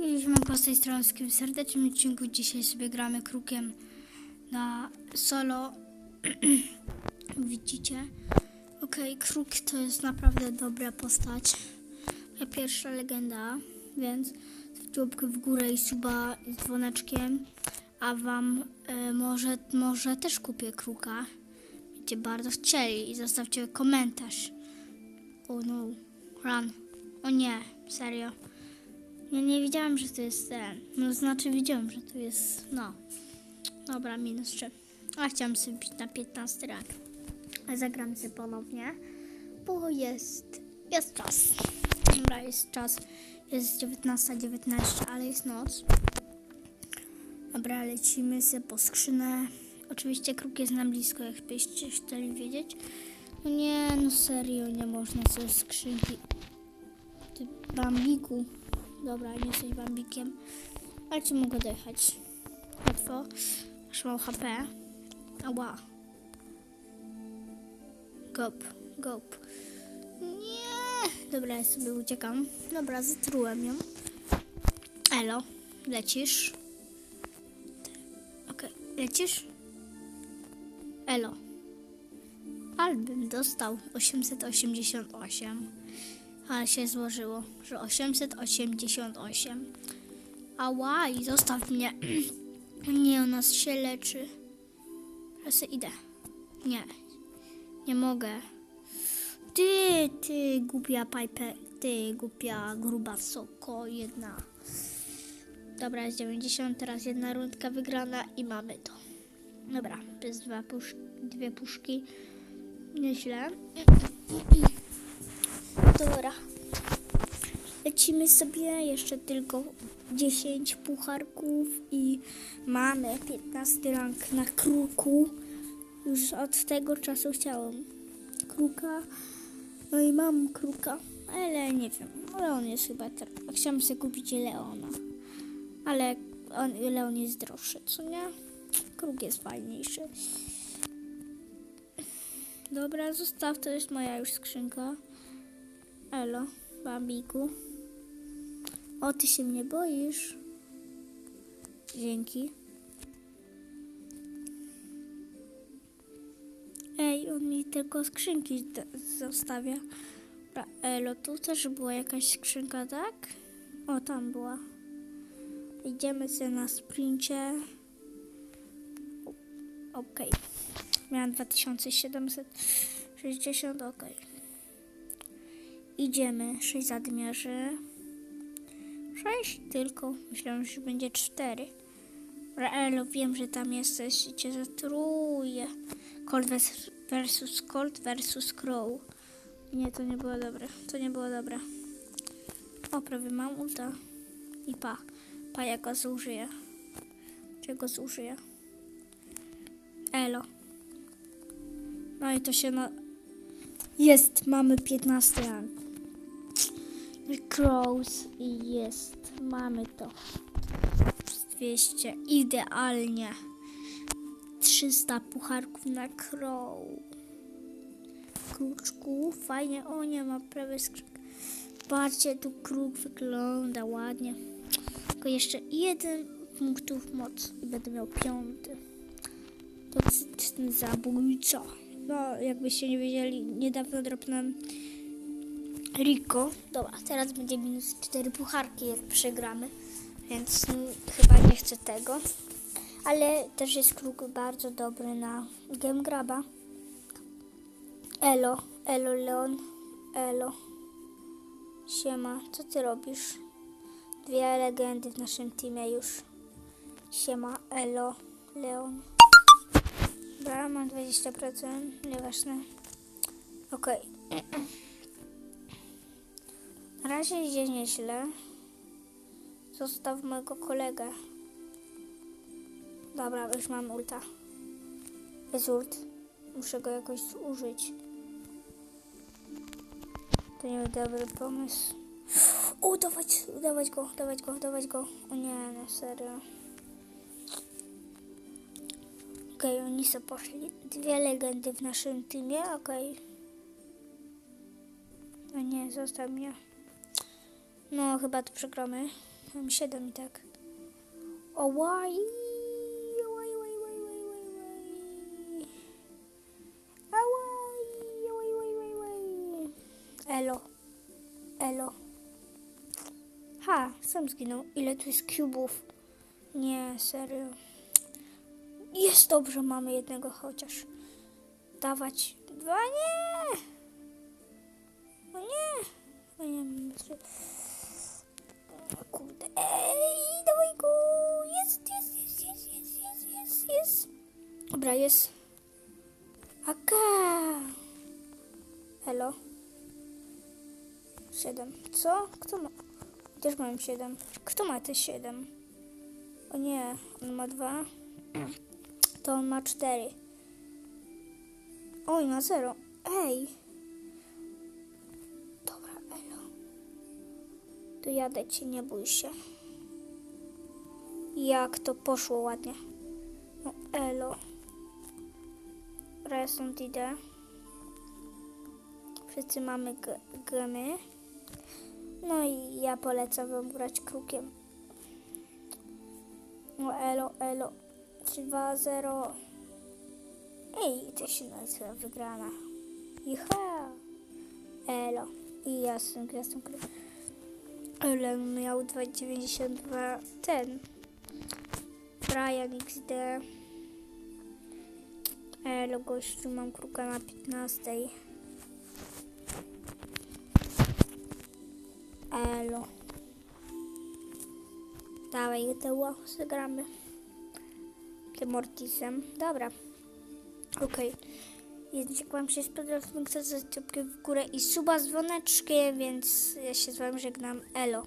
Siemanko, z tej kim w serdecznym odcinku. Dzisiaj sobie gramy krukiem na solo. Widzicie? Okej, kruk to jest naprawdę dobra postać. Ja pierwsza legenda, więc łapkę w górę i suba z dzwoneczkiem. A wam e, może, może też kupię kruka. Będziecie bardzo chcieli i zostawcie komentarz. O no, run. O nie, serio. Ja nie wiedziałam, że to jest ten. No znaczy widziałam, że to jest. No. Dobra, minus 3. A chciałam sobie bić na 15 rank. Ale zagram sobie ponownie. Bo jest. Jest czas. Dobra, jest czas. Jest 19.19, 19, ale jest noc. Dobra, lecimy sobie po skrzynę. Oczywiście kruk jest nam blisko, jakbyście chcieli wiedzieć. No nie, no serio, nie można sobie skrzynki. Ty bambiku. Dobra, nie jesteś bambikiem. Ale ci mogę dojechać. Łatwo. Masz mało HP. Ała. Gop, gop. Nie. Dobra, ja sobie uciekam. Dobra, zatrułem ją. Elo, lecisz. Okej, lecisz? Elo. Albym dostał 888. Ale się złożyło, że 888. Ała, i zostaw mnie. Nie, ona się leczy. Teraz idę. Nie, nie mogę. Ty, ty, głupia pipe, ty, głupia, gruba soko, jedna. Dobra, jest 90, teraz jedna rundka wygrana i mamy to. Dobra, bez dwa pusz dwie puszki. Nieźle. Dobra. Lecimy sobie jeszcze tylko 10 pucharków i mamy 15 rank na kruku. Już od tego czasu chciałam kruka. No i mam kruka, ale nie wiem. Leon jest chyba teraz. Chciałam sobie kupić Leona. Ale on, Leon jest droższy, co nie? Kruk jest fajniejszy. Dobra, zostaw, to jest moja już skrzynka. Elo, Bambiku. O, ty się mnie boisz. Dzięki. Ej, on mi tylko skrzynki zostawia. Elo, tu też była jakaś skrzynka, tak? O, tam była. Idziemy sobie na sprincie. Okej. Okay. Miałam 2760, ok. Idziemy, 6 zadmiarzy. 6 tylko. Myślałam, że będzie 4. Raelo, wiem, że tam jesteś i cię zatruję. Colt versus Colt versus Crow. Nie, to nie było dobre. To nie było dobre. O, prawie mam ulta. I pa. Pa, jak go zużyję. Czego zużyję? Elo. No i to się na... Jest, mamy 15 rank. Crows jest. Mamy to. 200. Idealnie. 300 pucharków na crow. Kruczku. Fajnie. O, nie ma prawie skrzynkę. Patrzcie, tu kruk wygląda ładnie. Tylko jeszcze jeden punktów moc i będę miał piąty. Toksyczny zabójca. No, jakbyście nie wiedzieli, niedawno dropnąłem Rico. Dobra, teraz będzie minus 4 pucharki, jak przegramy, więc mm, chyba nie chcę tego. Ale też jest kruk bardzo dobry na game graba. Elo, elo Leon, elo. Siema, co ty robisz? Dwie legendy w naszym teamie już. Siema, elo, Leon. Dobra, mam 20%, nieważne. Okej. Okay. Na razie idzie nieźle. Zostaw mojego kolegę. Dobra, już mam ulta. Jest ult. Muszę go jakoś użyć. To nie był dobry pomysł. O, dawać, dawać go, dawać go, dawać go. O nie, no serio. Okej, okay, oni sobie poszli. Dwie legendy w naszym teamie, okej. Okay. No nie, zostaw mnie. No, chyba to przegramy. Mam 7 i tak. O łaj. Elo. Elo. Ha, sam zginął. Ile tu jest kubów? Nie, serio. Jest dobrze, mamy jednego chociaż. Dawać dwa, nie! O nie! O nie, mam jest. Aka! Hello. Siedem. Co? Kto ma? Też mam siedem. Kto ma te siedem? O nie, on ma dwa. To on ma cztery. Oj, ma zero. Ej. Dobra, elo. To jadę ci, nie bój się. Jak to poszło ładnie. No, elo. Resont idę. Wszyscy mamy gemy. No i ja polecam wam grać krukiem. No elo, elo. 3, 2, 0. Ej, to się nazywa wygrana. Iha. Elo. I ja jestem gwiazdą gry. Ale miał 2,92 ten. Brian XD. Elo, gościu, mam kruka na 15. Elo. Dawaj, tyło, zagramy. Tym Mortisem. Dobra. Okej. Więc jak Wam się spodobał film, to zostawcie w górę i suba z więc ja się z Wami żegnam. Elo.